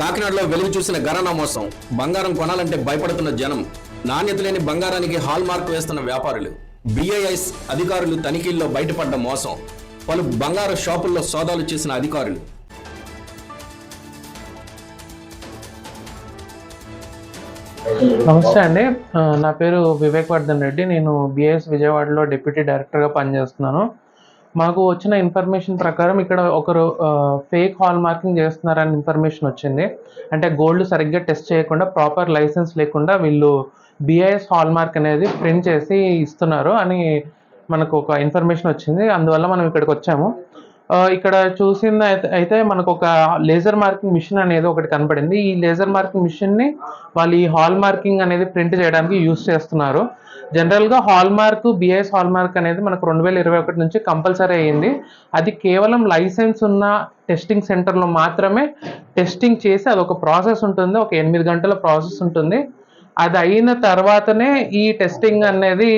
కాకినాడలో వెలుగు చూసిన గరానా మోసం. బంగారం కొనాలంటే భయపడుతున్న జనం. నాణ్యత లేని బంగారానికి హాల్ మార్క్ వేస్తున్న వ్యాపారులు. బిఐఎస్ అధికారులు తనిఖీల్లో బయటపడ్డ మోసం. పలు బంగారు షాపుల్లో సోదాలు చేసిన అధికారులు. నమస్తే అండి. నా పేరు వివేక్ వర్ధన్ రెడ్డి. నేను బిఎస్ విజయవాడలో డిప్యూటీ డైరెక్టర్గా పనిచేస్తున్నాను. మాకు వచ్చిన ఇన్ఫర్మేషన్ ప్రకారం ఇక్కడ ఒకరు ఫేక్ హాల్ మార్కింగ్ చేస్తున్నారని ఇన్ఫర్మేషన్ వచ్చింది. అంటే గోల్డ్ సరిగ్గా టెస్ట్ చేయకుండా ప్రాపర్ లైసెన్స్ లేకుండా వీళ్ళు బిఐఎస్ హాల్ మార్క్ అనేది ప్రింట్ చేసి ఇస్తున్నారు అని మనకు ఒక ఇన్ఫర్మేషన్ వచ్చింది. అందువల్ల మనం ఇక్కడికి వచ్చాము. ఇక్కడ చూసింది అయితే అయితే మనకు ఒక లేజర్ మార్కింగ్ మిషన్ అనేది ఒకటి కనపడింది ఈ లేజర్ మార్కింగ్ మిషన్ని వాళ్ళు ఈ హాల్ మార్కింగ్ అనేది ప్రింట్ చేయడానికి యూస్ చేస్తున్నారు. జనరల్గా hallmark BIS hallmark అనేది మనకు రెండు వేల ఇరవై ఒకటి నుంచి కంపల్సరీ అయ్యింది. అది కేవలం లైసెన్స్ ఉన్న టెస్టింగ్ సెంటర్లో మాత్రమే టెస్టింగ్ చేసి అది ఒక ప్రాసెస్ ఉంటుంది. ఒక ఎనిమిది గంటల ప్రాసెస్ ఉంటుంది. అది అయిన తర్వాతనే ఈ టెస్టింగ్ అనేది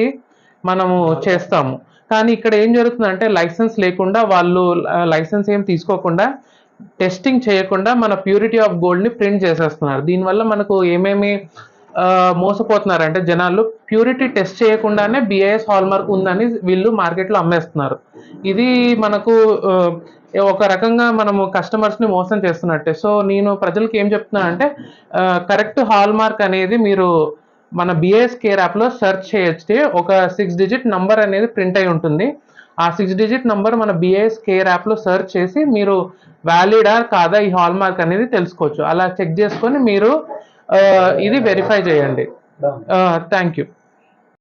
మనము చేస్తాము. కానీ ఇక్కడ ఏం జరుగుతుందంటే లైసెన్స్ లేకుండా వాళ్ళు లైసెన్స్ ఏం తీసుకోకుండా టెస్టింగ్ చేయకుండా మన ప్యూరిటీ ఆఫ్ గోల్డ్ని ప్రింట్ చేసేస్తున్నారు. దీనివల్ల మనకు ఏమేమి మోసపోతున్నారంటే జనాలు ప్యూరిటీ టెస్ట్ చేయకుండానే బిఐఎస్ హాల్మార్క్ ఉందని వీళ్ళు మార్కెట్లో అమ్మేస్తున్నారు. ఇది మనకు ఒక రకంగా మనము కస్టమర్స్ని మోసం చేస్తున్నట్టే. సో నేను ప్రజలకు ఏం చెప్తున్నానంటే కరెక్ట్ హాల్ మార్క్ అనేది మీరు మన బిఎస్ కేర్ యాప్లో సెర్చ్ చేయొచ్చు ఒక సిక్స్ డిజిట్ నంబర్ అనేది ప్రింట్ అయి ఉంటుంది. ఆ సిక్స్ డిజిట్ నంబర్ మన బిఎస్ కేర్ యాప్లో సెర్చ్ చేసి మీరు వ్యాలిడా కాదా ఈ హాల్ మార్క్ అనేది తెలుసుకోవచ్చు. అలా చెక్ చేసుకొని మీరు ఇది వెరిఫై చేయండి. Thank you